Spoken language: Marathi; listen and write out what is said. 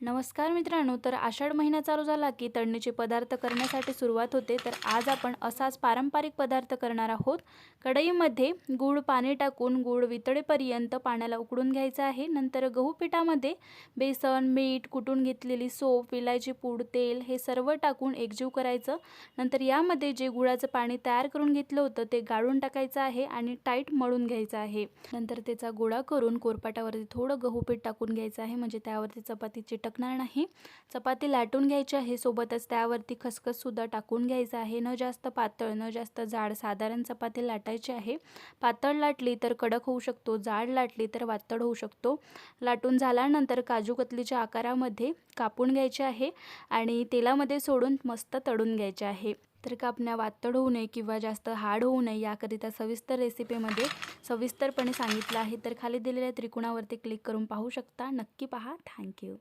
नमस्कार मित्रांनो तर आषाढ महिना चालू झाला की तळणीचे पदार्थ करण्यासाठी सुरुवात होते. तर आज आपण असाच पारंपरिक पदार्थ करणार आहोत. कढईमध्ये गूळ पाणी टाकून गूळ वितळेपर्यंत पाण्याला उकळून घ्यायचं आहे. नंतर गहू पिठामध्ये बेसन मीठ कुटून घेतलेली सोप विलायची पूड तेल हे सर्व टाकून एकजीव करायचं. नंतर यामध्ये जे गुळाचं पाणी तयार करून घेतलं होतं ते गाळून टाकायचं आहे आणि टाईट मळून घ्यायचं आहे. नंतर त्याचा गोळा करून कोरपाटावरती थोडं गहू पीठ टाकून घ्यायचं आहे. म्हणजे त्यावरती चपाती चिटकणार नाही. चपाती लाटून घ्यायची आहे सोबतच. त्यावरती खसखससुद्धा टाकून घ्यायचं आहे. न जास्त पातळ न जास्त जाड साधारण चपाती लाटायची आहे. पातळ लाटली तर कडक होऊ शकतो. जाड लाटली तर वातड होऊ शकतो. लाटून झाल्यानंतर काजू कतलीच्या आकारामध्ये कापून घ्यायचे आहे आणि तेलामध्ये सोडून मस्त तळून घ्यायचे आहे. तर कापण्या वातड होऊ नये किंवा जास्त हार्ड होऊ नये याकरिता सविस्तर रेसिपीमध्ये सविस्तरपणे सांगितलं आहे. तर खाली दिलेल्या त्रिकोणावरती क्लिक करून पाहू शकता. नक्की पहा. थँक्यू